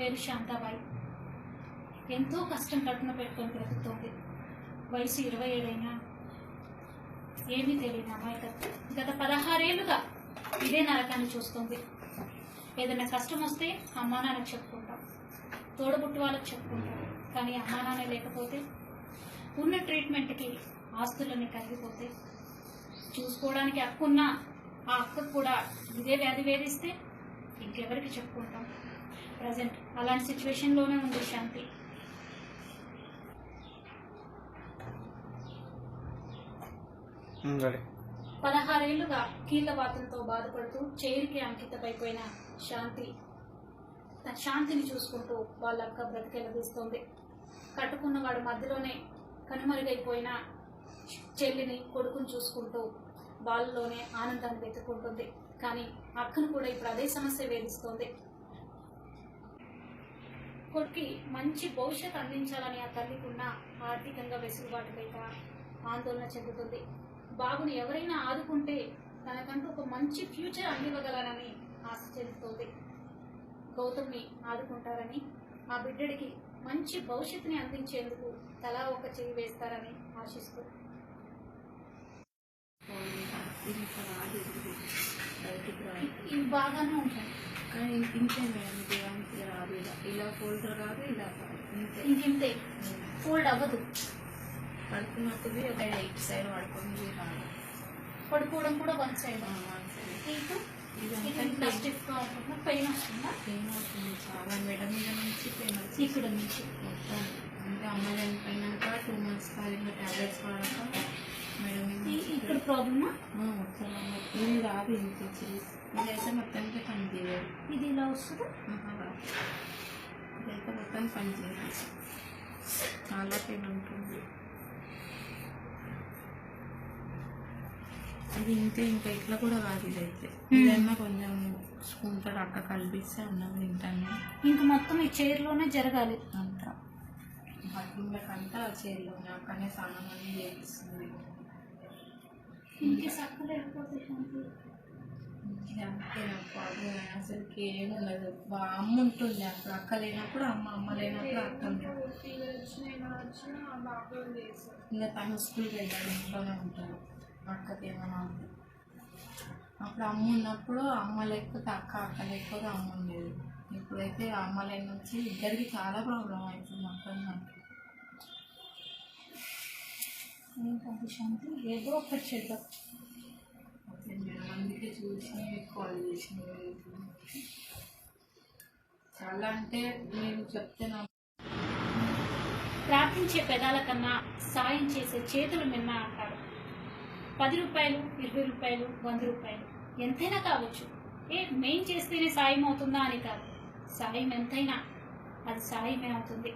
పేరు శాంతాబాయి. ఎంతో కష్టం కట్టున పెట్టుకొని బ్రతుకుతోంది. వయసు ఇరవై ఏడైనా. ఏమీ తెలియని అమాయకత్వం. గత పదహారేళ్ళుగా ఇదే నరకాన్ని చూస్తుంది. ఏదైనా కష్టం వస్తే అమ్మా నాన్నకు చెప్పుకుంటాం. తోడబుట్టు వాళ్ళకి చెప్పుకుంటాం. కానీ అమ్మా నాన్న లేకపోతే ఉన్న ట్రీట్మెంట్కి ఆస్తులన్నీ కరిగిపోతే చూసుకోవడానికి హక్కున్నా ఆ అక్కకు కూడా ఇదే వ్యాధి వేధిస్తే ఇంకెవరికి చెప్పుకుంటాం? ప్రజెంట్. అలాంటి సిచ్యువేషన్లోనే ఉంది శాంతి. పదహారేళ్ళుగా కీళ్ళవాతంతో బాధపడుతూ చైర్కి అంకితమైపోయిన శాంతి. తన శాంతిని చూసుకుంటూ వాళ్ళ అక్క బ్రతికెలదీస్తోంది కట్టుకున్న వాడు మధ్యలోనే కనుమరుగైపోయిన చెల్లిని కొడుకుని చూసుకుంటూ వాళ్ళలోనే ఆనందాన్ని వెతుక్కుంటుంది. కానీ అక్కను కూడా ఇప్పుడు అదే సమస్య వేధిస్తోంది. కొడుకి మంచి భవిష్యత్ అందించాలని ఆ తల్లికి ఉన్న ఆర్థికంగా వెసులుబాటు లేక ఆందోళన చెందుతుంది. బాబుని ఎవరైనా ఆదుకుంటే తనకంటూ ఒక మంచి ఫ్యూచర్ అందివ్వగలనని ఆశ చెందుతోంది. గౌతమ్ని ఆదుకుంటారని ఆ బిడ్డడికి మంచి భవిష్యత్తుని అందించేందుకు తలా ఒక చెయ్యి వేస్తారని ఆశిస్తూ. ఇది బాగానే ఉంటాయి కానీ ఇంతే మేడం దేవానికి రాదు ఇలా ఇలా ఫోల్డర్ రాదు ఇలా కాదు ఇంతే ఫోల్డ్ అవ్వదు. పడుకున్నప్పుడు ఒక ఎయిట్ సైడ్ పడుకుంది రాదు. పడుకోవడం కూడా వన్ సైడ్. ఇటు స్టిఫ్గా ఉంటుందా? పెయిన్ వస్తుందా? పెయిన్ అవుతుంది చాలా. మెడ మీద నుంచి పెయిన్ వచ్చింది ఇక్కడ నుంచి. మొత్తం. అంటే అమ్మ చనిపోయినాక టూ మంత్స్ కాలింగ్ టాబ్లెట్స్ వాడాక మేడం ఇక్కడ ప్రాబ్లమా మొత్తం రాదు ఇంత ఇదైతే మొత్తానికి ఇది ఇలా వస్తుందా రాదు. ఇదైతే మొత్తం పని చేయదు చాలా పెయిన్ ఉంటుంది. ఇది ఇంతే ఇంకా ఇట్లా కూడా కాదు ఇదైతే. ఇదన్నా కొంచెం స్పూన్తో అక్క కలిపిస్తే అన్నం తింటాను. ఇంక మొత్తం ఈ చైర్లోనే జరగాలి. అంతా. బాత్రూమ్లకంతా చైర్లోనే అక్కడనే స్నానం అని చేపిస్తుంది. ఇంకే సక్క లేకపోతే అసలుకి ఏమి ఉండదు. అమ్మ ఉంటుంది అక్కడ అక్క లేనప్పుడు అమ్మ అమ్మ లేనప్పుడు అక్క ఉంటుంది ఇంకా తను స్కూల్కి వెళ్ళాడు ఇంట్లోనే ఉంటాడు. అక్కకి ఏమైనా ఉంటే. అప్పుడు అమ్మ ఉన్నప్పుడు అమ్మ లేకపోతే అక్క అక్క లేకపోతే అమ్మ ఉండేది. ఇప్పుడైతే అమ్మ లేని నుంచి ఇద్దరికి చాలా ప్రాబ్లం అవుతుంది అక్కడ నాకు ఏంటంటే శాంతి? ఏదో ఒకటి చేద్దాం. చూసి కాల్ చేసింది చాలా అంటే నేను చెప్తే నా ప్రార్థించే పెదాల కన్నా సాయం చేసే చేతులు మిన్న అంటారు. పది రూపాయలు ఇరవై రూపాయలు వంద రూపాయలు ఎంతైనా కావచ్చు. ఏ మేం చేస్తేనే సాయం అవుతుందా అని కాదు. సాయం ఎంతైనా అది సాయమే అవుతుంది.